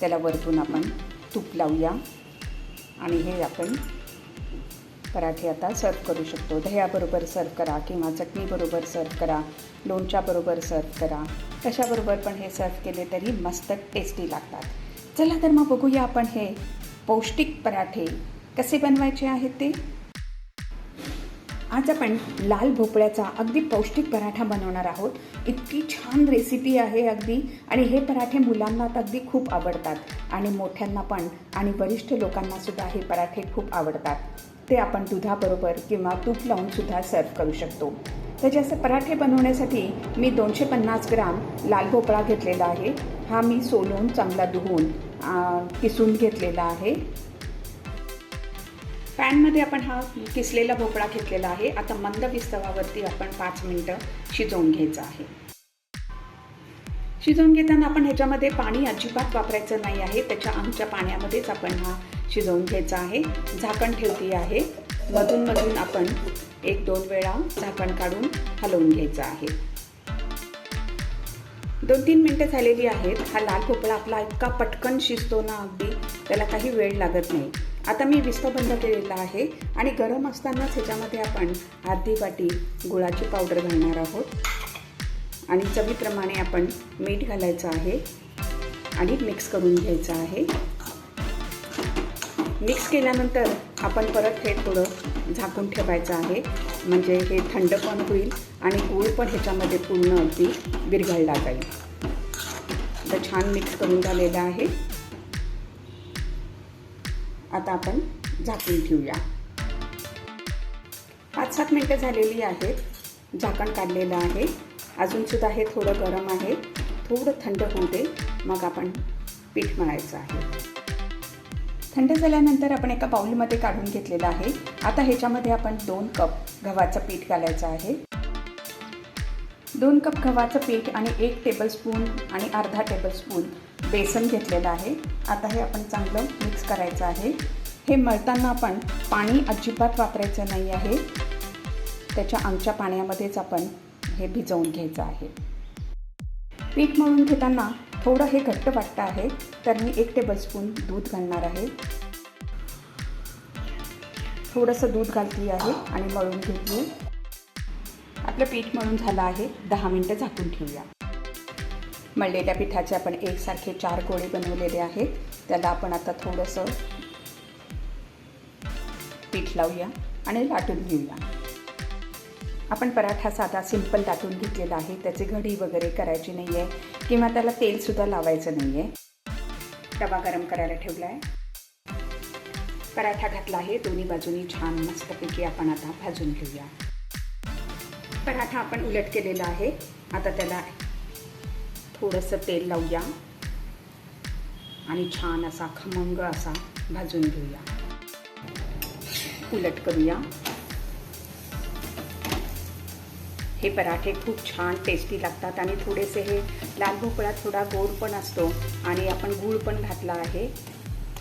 त्याला वरतून आपण तूप लावूया. आणि हे आपण पराठे आता सर्व करू शकतो. दह्याबरोबर सर्व करा किंवा चटणीबरोबर सर्व करा लोणच्याबरोबर सर्व करा. कशाबरोबर पण हे सर्व केले तरी मस्त टेस्टी लागतात. चला तर मग बघूया आपण हे पौष्टिक पराठे कसे बनवायचे आहेत ते. आज आपण लाल भोपळ्याचा अगदी पौष्टिक पराठा बनवणार आहोत. इतकी छान रेसिपी आहे अगदी. आणि हे पराठे मुलांना तर अगदी खूप आवडतात. आणि मोठ्यांना पण आणि वरिष्ठ लोकांनासुद्धा हे पराठे खूप आवडतात. ते आपण दुधाबरोबर किंवा तूप लावूनसुद्धा सर्व करू शकतो. त्याचे असे पराठे बनवण्यासाठी मी दोनशे पन्नास ग्राम लाल भोपळा घेतलेला आहे. हा मी सोलून चांगला धुवून किसून घेतलेला आहे. पॅनमध्ये आपण हा किसलेला भोपळा घेतलेला आहे. आता मंद विस्तवावरती आपण पाच मिनटं शिजवून घ्यायचं आहे. शिजवून घेताना आपण ह्याच्यामध्ये पाणी अजिबात वापरायचं नाही आहे. त्याच्या आमच्या पाण्यामध्येच आपण हा शिजवून घ्यायचा आहे. झाकण ठेवती आहे. मधून मधून आपण एक दोन वेळा झाकण काढून हलवून घ्यायचं आहे. दोन तीन मिनटं झालेली आहेत. हा लाल भोपळा आपला इतका पटकन शिजतो ना अगदी. त्याला काही वेळ लागत नाही. आता मी विस्तव बंद केलेला आहे आणि गरम असतानाच ह्याच्यामध्ये आपण अर्धी वाटी गुळाची पावडर घालणार आहोत. आणि चवीप्रमाणे आपण मीठ घालायचं आहे आणि मिक्स करून घ्यायचं आहे. मिक्स केल्यानंतर आपण परत हे थोडं झाकून ठेवायचं आहे. म्हणजे हे थंड पण होईल आणि गूळ पण ह्याच्यामध्ये पूर्ण अगदी विरघळला जाईल. तर छान मिक्स करून झालेलं आहे. आता आपण झाकून ठेवूया. पाच सात मिनटं झालेली आहेत. झाकण काढलेलं आहे. अजूनसुद्धा हे थोडं गरम आहे. थोडं थंड होऊ दे. मग आपण पीठ मळायचं आहे. थंड झाल्यानंतर आपण एका बाउलमध्ये काढून घेतलेलं आहे. आता ह्याच्यामध्ये आपण दोन कप गव्हाचं पीठ घालायचं आहे. दोन कप गव्हाचं पीठ आणि एक टेबलस्पून आणि अर्धा टेबलस्पून बेसन घेतलेलं आहे. आता हे आपण चांगलं मिक्स करायचं आहे. हे मळताना आपण पाणी अजिबात वापरायचं नाही आहे. त्याच्या आमच्या पाण्यामध्येच आपण हे भिजवून घ्यायचं आहे. पीठ मळून घेताना थोडं हे घट्ट वाटतं आहे तर मी एक टेबलस्पून दूध घालणार आहे. थोडंसं दूध घालती आहे आणि मळून घेतली. आपलं पीठ मळून झालं आहे. दहा मिनटं झाकून ठेवूया. मळलेल्या पिठाचे आपण एकसारखे चार गोळे बनवलेले आहेत. त्याला आपण आता थोडंसं पीठ लावूया आणि लाटून घेऊया. आपण पराठा साधा सिंपल लाटून घेतलेला आहे. त्याची घडी वगैरे करायची नाही आहे किंवा त्याला तेलसुद्धा लावायचं नाही आहे तवा गरम करायला ठेवला आहे पराठा घातला आहे. दोन्ही बाजूनी छान मस्तपैकी आपण आता भाजून घेऊया. पराठा आपण उलट केलेला आहे. आता त्याला थोडंसं तेल लावूया. आणि छान असा खमंग असा भाजून घेऊया. उलट करूया. हे पराठे खूप छान टेस्टी लागतात आणि थोडेसे हे लाल भोपळा थोडा गोड पण असतो आणि आपण गूळ पण घातला आहे.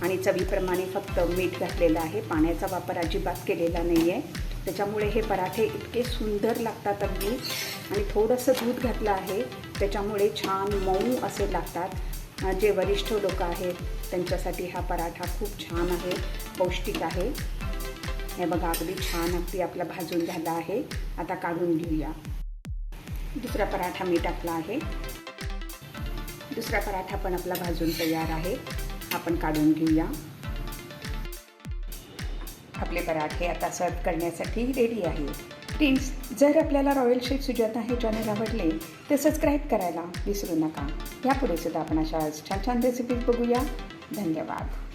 आणि चवीप्रमाणे फक्त मीठ घातलेलं आहे. पाण्याचा वापर अजिबात केलेला नाही आहे त्याच्यामुळे हे पराठे इतके सुंदर लागतात अगदी. आणि थोडंसं दूध घातलं आहे त्याच्यामुळे छान मऊ असे लागतात. जे वरिष्ठ लोक आहेत त्यांच्यासाठी हा पराठा खूप छान आहे पौष्टिक आहे. हे बघा अगदी छान अगदी आपला भाजून झाला आहे. आता काढून घेऊया. दुसरा पराठा मी टाकला आहे. दुसरा पराठा पण आपला भाजून तयार आहे. आपण काढून घेऊया. आपले पराठे आता सर्व करण्यासाठी रेडी आहे फ्रेंड्स जर आपल्याला रॉयल शेफ सुजाता हे चॅनल आवडले तर सबस्क्राईब करायला विसरू नका. यापुढे सुद्धा आपण अशा छान छान रेसिपीज बघूया. धन्यवाद.